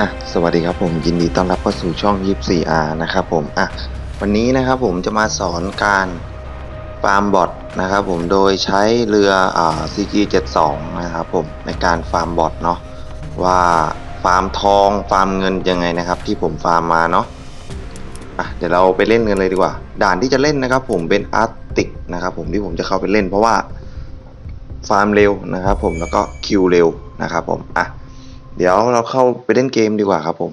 อะสวัสดีครับผมยินดีต้อนรับเข้าสู่ช่อง 24R นะครับผมอะวันนี้นะครับผมจะมาสอนการฟาร์มบอทนะครับผมโดยใช้เรืออ่า CG72 นะครับผมในการฟาร์มบอทเนาะว่าฟาร์มทองฟาร์มเงินยังไงนะครับ ที่ผมฟาร์มมาเนาะอะเดี๋ยวเราไปเล่นกันเลยดีกว่า ด่านที่จะเล่นนะครับผมเป็นอาร์ติกนะครับผมที่ผมจะเข้าไปเล่น เพราะว่าฟาร์มเร็วนะครับผมแล้วก็คิวเร็วนะครับผมอะ เดี๋ยวเราเข้าไปเล่นเกมดีกว่าครับผม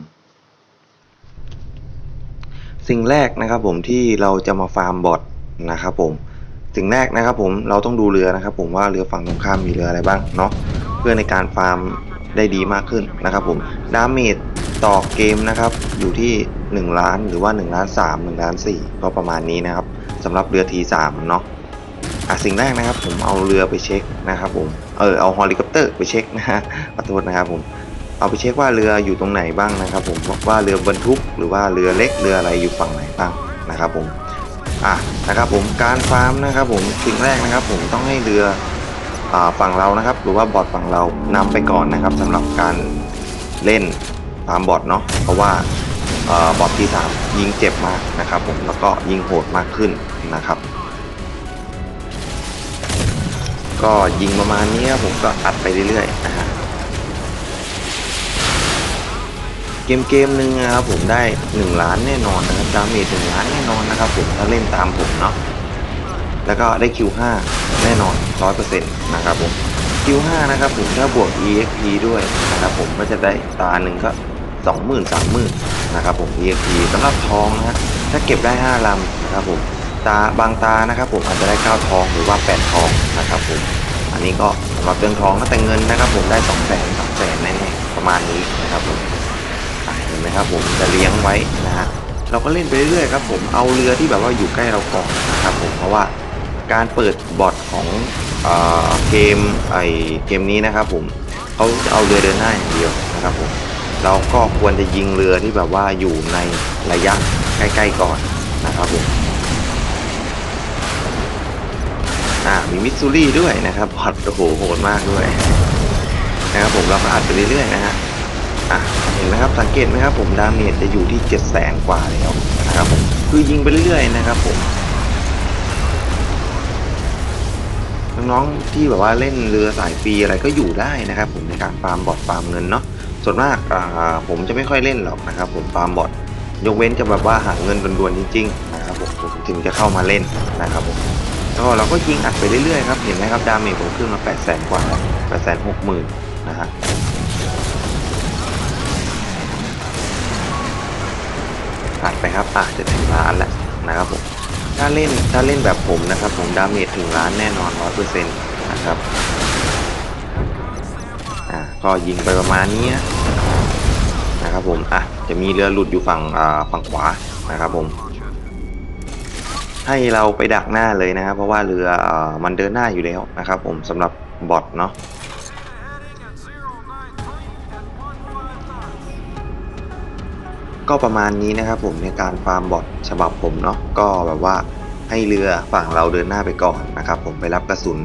สิ่งแรกนะครับผมที่เราจะมาฟาร์มบอทนะครับผมสิ่งแรกนะครับผมเราต้องดูเรือนะครับ ผมว่าเรือฝั่งตรงข้ามมีเรืออะไรบ้างเนาะเพื่อในการฟาร์มได้ดีมากขึ้นนะครับผมดาเมจต่อเกมนะครับอยู่ที่ 1 ล้านหรือว่า1ล้าน3 1ล้าน4ก็ประมาณนี้นะครับสำหรับเรือ T3 เนาะอะสิ่งแรกนะครับผมเอาเรือไปเช็คนะครับผมเออเอาเฮลิคอปเตอร์ไปเช็คนะฮะขอโทษนะครับผม เอาไปเช็คว่าเรืออยู่ตรงไหนบ้างนะครับ ผมว่าเรือบรรทุกหรือว่าเรือเล็กเรืออะไรอยู่ฝั่งไหนบ้างนะครับ ผมอะนะครับผมการฟาร์มนะครับ ผมสิ่งแรกนะครับ ผมต้องให้เรืออฝั่งเรานะครับ หรือว่าบอร์ดฝั่งเรานำไปก่อนนะครับสำหรับการเล่นฟาร์มบอร์ดเนาะเพราะว่าอบอร์ดที่สามยิงเจ็บมากนะครับ ผมแล้วก็ยิงโหดมากขึ้นนะครับก็ยิงประมาณนี้ครับผมก็อัดไปเรื่อยๆนะฮะ เกมเกมหนึ่งนะครับผมได้ 1 ล้านแน่นอนนะครับดาเมจหนึ่งล้านแน่นอนนะครับผมถ้าเล่นตามผมเนาะแล้วก็ได้ Q5 แน่นอน100%นะครับผม Q5 นะครับผมถ้าบวก EXP ด้วยนะครับผมก็จะได้ตาหนึ่งก็20,000 30,000นะครับผม EXP สำหรับทองนะฮะถ้าเก็บได้5ลำนะครับผมตาบางตานะครับผมอาจจะได้9ทองหรือว่า8ทองนะครับผมอันนี้ก็สำหรับเรื่องทองนะแต่เงินนะครับผมได้2 0 0 0 0 0 2 0 0 0 0แน่ๆประมาณนี้นะครับผม อะครับผมจะเลี้ยงไว้นะฮะเราก็เล่นไปเรื่อยๆครับผมเอาเรือที่แบบว่าอยู่ใกล้เราก่อนนะครับผมเพราะว่าการเปิดบอทของเอเกมไอเกมนี้นะครับผมเขาจะเอาเรือเดินหน้าอย่างเดียวนะครับผมเราก็ควรจะยิงเรือที่แบบว่าอยู่ในระยะใกล้ๆก่อนนะครับผมอ่ามีมิตซูรี่ด้วยนะครับบอทโอ้โหโหดมากด้วยนะครับผมเราก็อัดไปเรื่อยๆนะฮะ อะเห็นไหมครับสังเกตไหมครับผมดาเมจจะอยู่ที่7 0 0 0 0 0กว่าแล้วนะครับผมคือยิงไปเรื่อยๆนะครับผมน้องๆที่แบบว่าเล่นเรือสายฟรีอะไรก็อยู่ได้นะครับผมในการฟาร์มบอทฟาร์มเงินเนาะส่วนมากอ่าผมจะไม่ค่อยเล่นหรอกนะครับผมฟาร์มบอทยกเว้นจะแบบว่าหาเงินด่วนๆจริงๆนะครับผมผมถึงจะเข้ามาเล่นนะครับผมก็เราก็ยิงอัดไปเรื่อยๆครับเห็นไหมครับดาเมจผมขึ้นมา8 0 0 0 0 0กว่า8 6 0 0 0 0นะฮะ ผ่านไปครับอะจะถึงล้านแล้วนะครับผมถ้าเล่นถ้าเล่นแบบผมนะครับ ผมดาเมจถึงล้านแน่นอนร้อยเปอร์เซ็นต์นะครับอะก็ยิงไปประมาณนี้นะครับผมอะจะมีเรือหลุดอยู่ฝั่งอ่าฝั่งขวานะครับผม ให้เราไปดักหน้าเลยนะครับ เพราะว่าเรืออ่อมันเดินหน้าอยู่แล้วนะครับ ผมสำหรับบอทเนาะ ก็ประมาณนี้นะครับผมในการฟาร์มบอทฉบับผมเนาะก็แบบว่าให้เรือฝั่งเราเดินหน้าไปก่อนนะครับผมไปรับกระสุน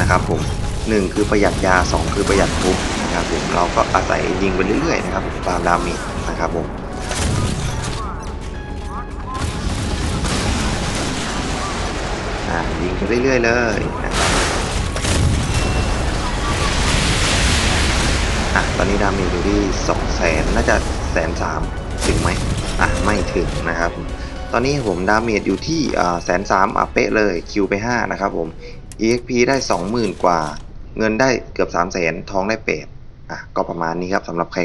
นะครับผมหนึ่งคือประหยัดยาสองคือประหยัดทุบนะครับผมเราก็อาศัยยิงไปเรื่อยๆนะครับตามดาเมจนะครับผมอ่ายิงไปเรื่อยๆเลยนะครับอะตอนนี้ดาเมจอยู่ที่สองแสนน่าจะแสนสาม ถึงไหมอะไม่ถึงนะครับ ตอนนี้ผมดาเมจอยู่ที่แสนสามอะเป๊ะเลยคิวไป 5 นะครับผม EXP ได้ 20,000 กว่า เงินได้เกือบ3 0 0 0 0 0ทองได้เป็ดอะก็ประมาณนี้ครับสำหรับใคร